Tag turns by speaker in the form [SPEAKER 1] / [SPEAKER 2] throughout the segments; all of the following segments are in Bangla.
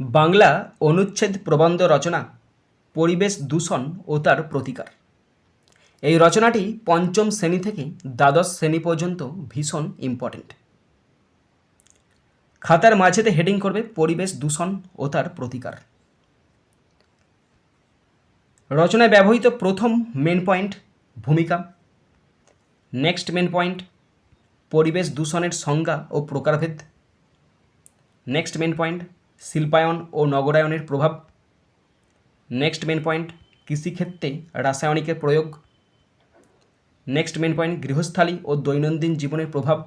[SPEAKER 1] বাংলা অনুচ্ছেদ প্রবন্ধ রচনা, পরিবেশ দূষণ ও তার প্রতিকার। এই রচনাটি পঞ্চম শ্রেণি থেকে দ্বাদশ শ্রেণি পর্যন্ত ভীষণ ইম্পর্ট্যান্ট খাতার মাঝেতে হেডিং করবে পরিবেশ দূষণ ও তার প্রতিকার। রচনায় ব্যবহৃত প্রথম মেন পয়েন্ট ভূমিকা। নেক্সট মেন পয়েন্ট পরিবেশ দূষণের সংজ্ঞা ও প্রকারভেদ। নেক্সট মেন পয়েন্ট শিল্পায়ন ও নগরায়নের প্রভাব। নেক্সট মেন পয়েন্ট কৃষিক্ষেত্রে রাসায়নিকের প্রয়োগ। নেক্সট মেন পয়েন্ট গৃহস্থালী ও দৈনন্দিন জীবনের প্রভাব।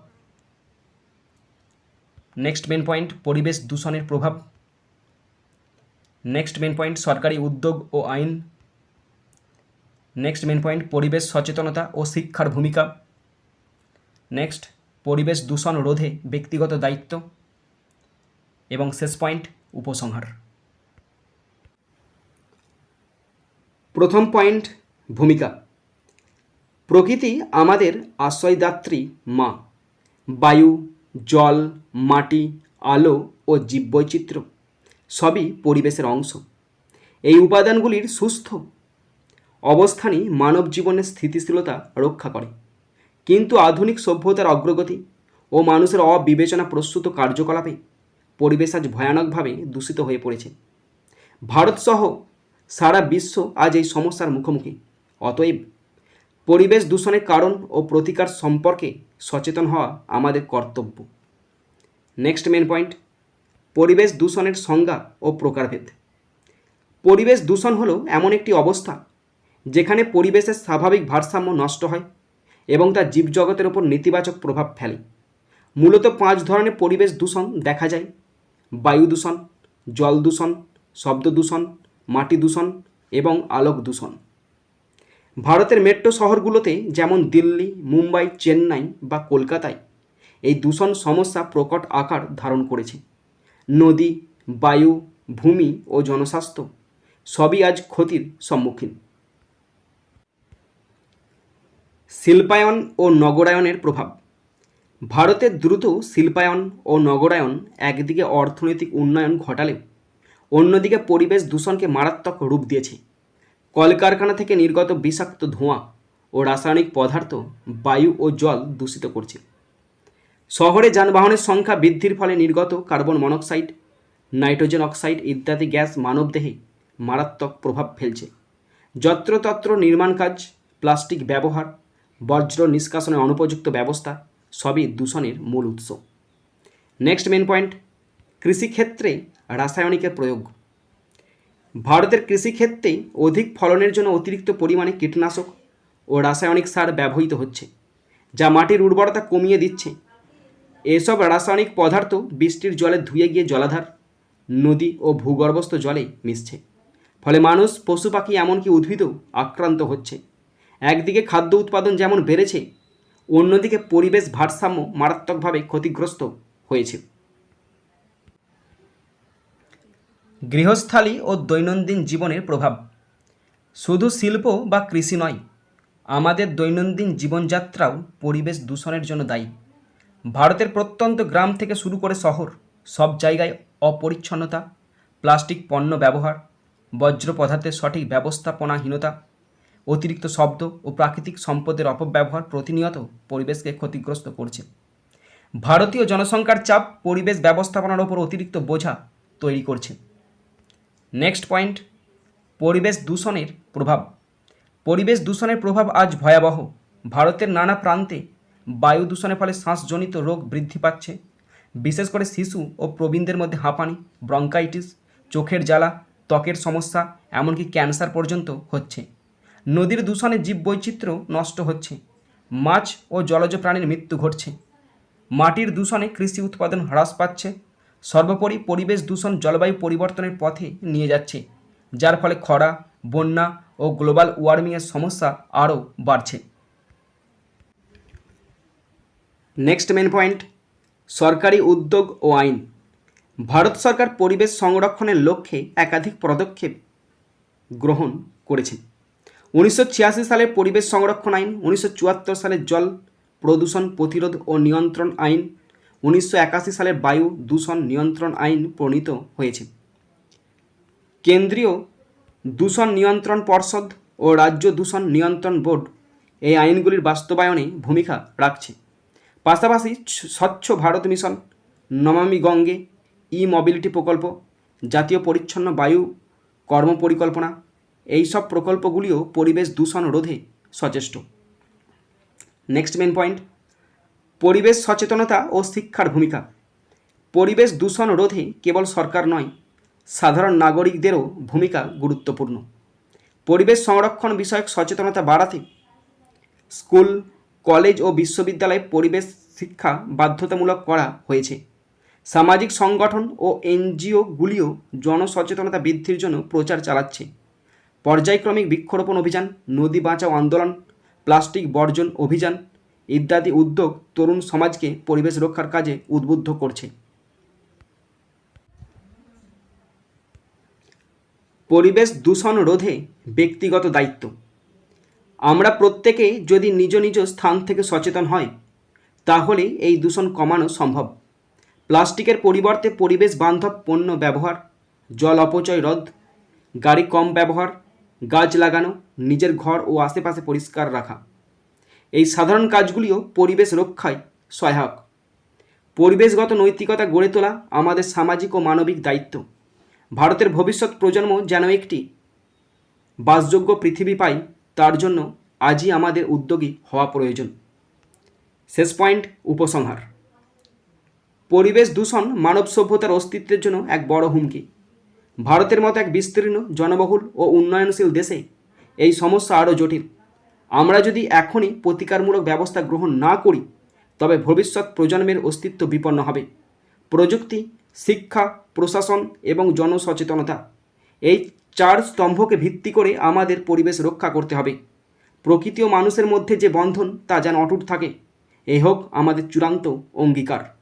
[SPEAKER 1] নেক্সট মেন পয়েন্ট পরিবেশ দূষণের প্রভাব। নেক্সট মেন পয়েন্ট সরকারি উদ্যোগ ও আইন। নেক্সট মেন পয়েন্ট পরিবেশ সচেতনতা ও শিক্ষার ভূমিকা। নেক্সট পরিবেশ দূষণ রোধে ব্যক্তিগত দায়িত্ব। এবং শেষ পয়েন্ট উপসংহার। প্রথম পয়েন্ট, ভূমিকা। প্রকৃতি আমাদের আশ্রয়দাত্রী মা। বায়ু, জল, মাটি, আলো ও জীববৈচিত্র্য সবই পরিবেশের অংশ। এই উপাদানগুলির সুস্থ অবস্থানই মানব জীবনের স্থিতিশীলতা রক্ষা করে। কিন্তু আধুনিক সভ্যতার অগ্রগতি ও মানুষের অবিবেচনা প্রস্তুত কার্যকলাপে পরিবেশ আজ ভয়ানকভাবে দূষিত হয়ে পড়েছে। ভারতসহ সারা বিশ্ব আজ এই সমস্যার মুখোমুখি। অতএব পরিবেশ দূষণের কারণ ও প্রতিকার সম্পর্কে সচেতন হওয়া আমাদের কর্তব্য। নেক্সট মেন পয়েন্ট পরিবেশ দূষণের সংজ্ঞা ও প্রকারভেদ। পরিবেশ দূষণ হলো এমন একটি অবস্থা যেখানে পরিবেশের স্বাভাবিক ভারসাম্য নষ্ট হয় এবং তা জীবজগতের ওপর নেতিবাচক প্রভাব ফেলে। মূলত পাঁচ ধরনের পরিবেশ দূষণ দেখা যায়। বায়ু দূষণ, জল দূষণ, শব্দ দূষণ, মাটি দূষণ এবং আলোক দূষণ। ভারতের মেট্রো শহরগুলোতে যেমন দিল্লি, মুম্বাই, চেন্নাই বা কলকাতায় এই দূষণ সমস্যা প্রকট আকার ধারণ করেছে। নদী, বায়ু, ভূমি ও জনস্বাস্থ্য সবই আজ ক্ষতির সম্মুখীন। শিল্পায়ন ও নগরায়নের প্রভাব ভারতের দ্রুত শিল্পায়ন ও নগরায়ন একদিকে অর্থনৈতিক উন্নয়ন ঘটালেও অন্যদিকে পরিবেশ দূষণকে মারাত্মক রূপ দিয়েছে। কলকারখানা থেকে নির্গত বিষাক্ত ধোঁয়া ও রাসায়নিক পদার্থ, বায়ু ও জল দূষিত করছে। শহরে যানবাহনের সংখ্যা বৃদ্ধির ফলে নির্গত কার্বন মনোক্সাইড, নাইট্রোজেন অক্সাইড ইত্যাদি গ্যাস মানবদেহে মারাত্মক প্রভাব ফেলছে। যত্রতত্র নির্মাণ কাজ, প্লাস্টিক ব্যবহার বজ্র নিষ্কাশনের অনুপযুক্ত ব্যবস্থা সবই দূষণের মূল উৎস। নেক্সট মেন পয়েন্ট কৃষিক্ষেত্রে রাসায়নিকের প্রয়োগ। ভারতের কৃষিক্ষেত্রে অধিক ফলনের জন্য অতিরিক্ত পরিমাণে কীটনাশক ও রাসায়নিক সার ব্যবহৃত হচ্ছে, যা মাটির উর্বরতা কমিয়ে দিচ্ছে। এসব রাসায়নিক পদার্থ বৃষ্টির জলে ধুয়ে গিয়ে জলাধার, নদী ও ভূগর্ভস্থ জলে মিশছে। ফলে মানুষ, পশু পাখি এমনকি উদ্ভিদও আক্রান্ত হচ্ছে। একদিকে খাদ্য উৎপাদন যেমন বেড়েছে অন্যদিকে পরিবেশ ভারসাম্য মারাত্মকভাবে ক্ষতিগ্রস্ত হয়েছে। গৃহস্থালী ও দৈনন্দিন জীবনের প্রভাব। শুধু শিল্প বা কৃষি নয়, আমাদের দৈনন্দিন জীবনযাত্রাও পরিবেশ দূষণের জন্য দায়ী। ভারতের প্রত্যন্ত গ্রাম থেকে শুরু করে শহর, সব জায়গায় অপরিচ্ছন্নতা, প্লাস্টিক পণ্য ব্যবহার বজ্র পদার্থের সঠিক ব্যবস্থাপনাহীনতা অতিরিক্ত শব্দ ও প্রাকৃতিক সম্পদের অপব্যবহার প্রতিনিয়ত পরিবেশকে ক্ষতিগ্রস্ত করছে। ভারতীয় জনসংখ্যার চাপ পরিবেশ ব্যবস্থাপনার ওপর অতিরিক্ত বোঝা তৈরি করছে। নেক্সট পয়েন্ট পরিবেশ দূষণের প্রভাব। পরিবেশ দূষণের প্রভাব আজ ভয়াবহ। ভারতের নানা প্রান্তে বায়ু দূষণের ফলে শ্বাসজনিত রোগ বৃদ্ধি পাচ্ছে। বিশেষ করে শিশু ও প্রবীণদের মধ্যে হাঁপানি, ব্রঙ্কাইটিস, চোখের জ্বালা, ত্বকের সমস্যা, এমনকি ক্যান্সার পর্যন্ত হচ্ছে। নদীর দূষণে জীববৈচিত্র্য নষ্ট হচ্ছে। মাছ ও জলজ প্রাণীর মৃত্যু ঘটছে। মাটির দূষণে কৃষি উৎপাদন হ্রাস পাচ্ছে। সর্বোপরি পরিবেশ দূষণ জলবায়ু পরিবর্তনের পথে নিয়ে যাচ্ছে। যার ফলে খরা, বন্যা ও গ্লোবাল ওয়ার্মিংয়ের সমস্যা আরও বাড়ছে। নেক্সট মেন পয়েন্ট, সরকারি উদ্যোগ ও আইন। ভারত সরকার পরিবেশ সংরক্ষণের লক্ষ্যে একাধিক পদক্ষেপ গ্রহণ করেছে। উনিশশো সালের পরিবেশ সংরক্ষণ আইন, উনিশশো সালের জল প্রদূষণ প্রতিরোধ ও নিয়ন্ত্রণ আইন, উনিশশো সালের বায়ু দূষণ নিয়ন্ত্রণ আইন প্রণীত হয়েছে। কেন্দ্রীয় দূষণ নিয়ন্ত্রণ পর্ষদ ও রাজ্য দূষণ নিয়ন্ত্রণ বোর্ড এই আইনগুলির বাস্তবায়নে ভূমিকা রাখছে। পাশাপাশি স্বচ্ছ Bharat mission, Namami Gange E mobility প্রকল্প, জাতীয় পরিচ্ছন্ন বায়ু কর্ম পরিকল্পনা এইসব প্রকল্পগুলিও পরিবেশ দূষণ রোধে সচেষ্ট। নেক্সট মেন পয়েন্ট পরিবেশ সচেতনতা ও শিক্ষার ভূমিকা। পরিবেশ দূষণ রোধে কেবল সরকার নয়, সাধারণ নাগরিকদেরও ভূমিকা গুরুত্বপূর্ণ। পরিবেশ সংরক্ষণ বিষয়ক সচেতনতা বাড়াতে স্কুল, কলেজ ও বিশ্ববিদ্যালয়ে পরিবেশ শিক্ষা বাধ্যতামূলক করা হয়েছে। সামাজিক সংগঠন ও এনজিওগুলিও জনসচেতনতা বৃদ্ধির জন্য প্রচার চালাচ্ছে। পর্যায়ক্রমিক বৃক্ষরোপণ অভিযান, নদী বাঁচাও আন্দোলন, প্লাস্টিক বর্জন অভিযান ইত্যাদি উদ্যোগ তরুণ সমাজকে পরিবেশ রক্ষার কাজে উদ্বুদ্ধ করছে। পরিবেশ দূষণ রোধে ব্যক্তিগত দায়িত্ব। আমরা প্রত্যেকে যদি নিজ নিজ স্থান থেকে সচেতন হয় তাহলে এই দূষণ কমানো সম্ভব। প্লাস্টিকের পরিবর্তে পরিবেশ বান্ধব পণ্য ব্যবহার, জল অপচয় রোধ, গাড়ি কম ব্যবহার গাছ লাগানো, নিজের ঘর ও আশেপাশে পরিষ্কার রাখা। এই সাধারণ কাজগুলিও পরিবেশ রক্ষায় সহায়ক। পরিবেশগত নৈতিকতা গড়ে তোলা আমাদের সামাজিক ও মানবিক দায়িত্ব। ভারতের ভবিষ্যৎ প্রজন্ম যেন একটি বাসযোগ্য পৃথিবী পায়, তার জন্য আজই আমাদের উদ্যোগী হওয়া প্রয়োজন। শেষ পয়েন্ট, উপসংহার। পরিবেশ দূষণ মানব সভ্যতার অস্তিত্বের জন্য এক বড় হুমকি। ভারতের মতো এক বিস্তীর্ণ, জনবহুল ও উন্নয়নশীল দেশে এই সমস্যা আরও জটিল। আমরা যদি এখনই প্রতিকারমূলক ব্যবস্থা গ্রহণ না করি, তবে ভবিষ্যৎ প্রজন্মের অস্তিত্ব বিপন্ন হবে। প্রযুক্তি, শিক্ষা, প্রশাসন এবং জনসচেতনতা, এই চার স্তম্ভকে ভিত্তি করে আমাদের পরিবেশ রক্ষা করতে হবে। প্রকৃতি ও মানুষের মধ্যে যে বন্ধন, তা যেন অটুট থাকে, এ হোক আমাদের চূড়ান্ত অঙ্গীকার।